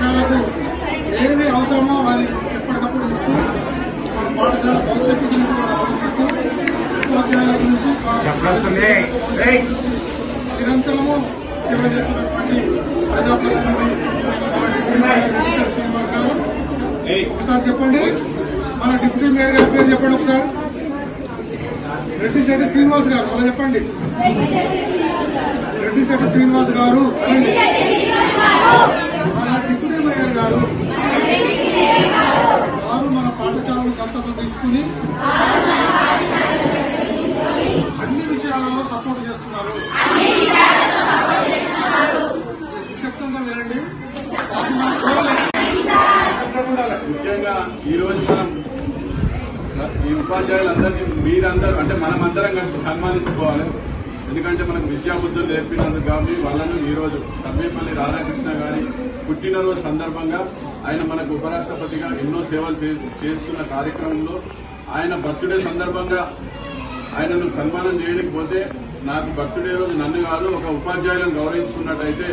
పాఠశాలకు ఏది అవసరమో అది ఎప్పటికప్పుడు ఇస్తూ పాఠశాల భవిష్యత్తు గురించి మనం ఆలోచిస్తూ ఉపాధ్యాయుల గురించి నిరంతరము సేవ చేస్తున్నటువంటి ప్రజాప్రతినిధి శ్రీనివాస్ గారు. ఒకసారి చెప్పండి. మన డిప్యూటీ మేయర్ గారి పేరు చెప్పండి ఒకసారి. రెడ్డి శెట్టి శ్రీనివాస్ గారు అలా చెప్పండి. రెడ్డి శెట్టి శ్రీనివాస్ గారు. గారు వారు మన పాఠశాలను దత్తత తీసుకుని అన్ని విషయాలలో సపోర్ట్ చేస్తున్నారు. నిశ్శబ్దంగా వినండి. ముఖ్యంగా ఈ రోజు మనం ఈ ఉపాధ్యాయులందరినీ మీరందరూ అంటే మనమందరం కలిసి సన్మానించుకోవాలి. ఎందుకంటే మనకు విద్యాబుద్ధులు నేర్పినందుకు కాబట్టి వాళ్ళను ఈరోజు రోజు సర్వేపల్లి రాధాకృష్ణ గారి పుట్టినరోజు సందర్భంగా ఆయన మనకు ఉపరాష్ట్రపతిగా ఎన్నో సేవలు చే- చేస్తున్న కార్యక్రమంలో ఆయన బర్త్డే సందర్భంగా ఆయనను సన్మానం చేయడానికి పోతే నాకు బర్త్డే రోజు నన్ను కాదు ఒక ఉపాధ్యాయులను గౌరవించుకున్నట్టయితే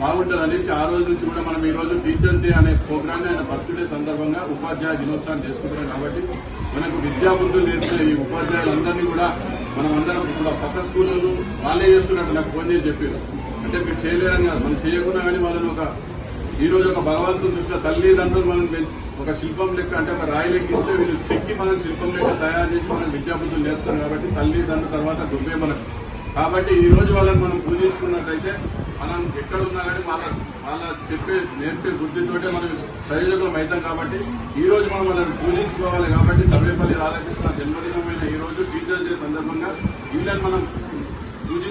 బాగుంటుంది అనేసి ఆ రోజు నుంచి కూడా మనం ఈ రోజు టీచర్స్ డే అనే ప్రోగ్రామ్ ఆయన బర్త్డే సందర్భంగా ఉపాధ్యాయ దినోత్సవాన్ని చేసుకుంటున్నాం కాబట్టి మనకు విద్యాబుద్ధులు నేర్పిన ఈ ఉపాధ్యాయులందరినీ కూడా మనం అందరం ఇప్పుడు పక్క స్కూళ్ళు వాళ్ళే చేస్తున్నట్టు నాకు ఫోన్ చేసి చెప్పారు అంటే మీరు చేయలేరని కాదు మనం చేయకుండా కానీ వాళ్ళని ఒక ఈ రోజు ఒక భగవంతుని దృష్టిలో తల్లిదండ్రులు మనం ఒక శిల్పం లెక్క అంటే ఒక రాయి లెక్క ఇస్తే వీళ్ళు చెక్కి మనం శిల్పం లెక్క తయారు చేసి మనం విద్యాబుద్ధులు నేర్పుతారు కాబట్టి తల్లిదండ్రుల తర్వాత గుబ్బే మనకు. కాబట్టి ఈ రోజు వాళ్ళని మనం పూజించుకున్నట్టయితే మనం ఎక్కడ ఉన్నా కానీ మాట్లాడుతున్నాం వాళ్ళ చెప్పే నేర్పే బుద్ధితోటే మనం ప్రయోజకులం అవుతాం కాబట్టి ఈ రోజు మనం వాళ్ళని పూజించుకోవాలి కాబట్టి సర్వేపల్లి రాధాకృష్ణ జన్మదినమైన ఈ రోజు టీచర్స్ డే సందర్భంగా వీళ్ళని మనం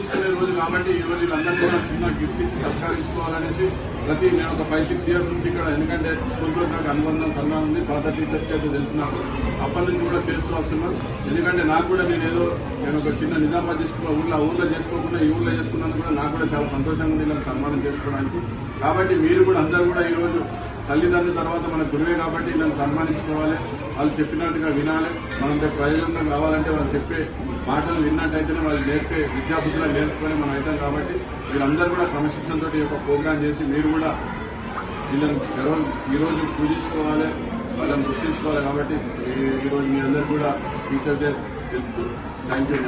పూజించుకునే రోజు కాబట్టి ఈ రోజు వీళ్ళందరినీ కూడా చిన్న గిఫ్ట్ ఇచ్చి సత్కరించుకోవాలనేసి ప్రతి నేను ఒక ఫైవ్ సిక్స్ ఇయర్స్ నుంచి ఇక్కడ ఎందుకంటే స్కూల్తో నాకు అనుబంధం సన్మానం ఉంది. పాత టీచర్స్కి అయితే తెలిసి నాకు అప్పటి నుంచి కూడా చేస్తూ వస్తున్నాను ఎందుకంటే నాకు కూడా నేను ఏదో నేను ఒక చిన్న నిజామాబాద్ తీసుకున్న ఊళ్ళో ఊళ్ళో ఊర్లో చేసుకోకుండా ఈ ఊళ్ళో చేసుకున్నందుకు కూడా నాకు కూడా చాలా సంతోషంగా ఉంది ఇలా సన్మానం చేసుకోవడానికి. కాబట్టి మీరు కూడా అందరూ కూడా ఈరోజు తల్లిదండ్రుల తర్వాత మన గురువే కాబట్టి నన్ను సన్మానించుకోవాలి. వాళ్ళు చెప్పినట్టుగా వినాలి. మనం ప్రయోజనం కావాలంటే వాళ్ళు చెప్పే మాటలు విన్నట్టయితేనే వాళ్ళు నేర్పే విద్యాబుద్ధులను నేర్పుకొని మనం అవుతాం కాబట్టి మీరందరూ కూడా క్రమశిక్షణతో ఈ యొక్క ప్రోగ్రాం చేసి మీరు కూడా వీళ్ళని గర్వం ఈరోజు పూజించుకోవాలి వాళ్ళని గుర్తించుకోవాలి కాబట్టి ఈ- ఈరోజు మీ అందరు కూడా టీచర్ డే తెలుపుతూ థ్యాంక్ యూ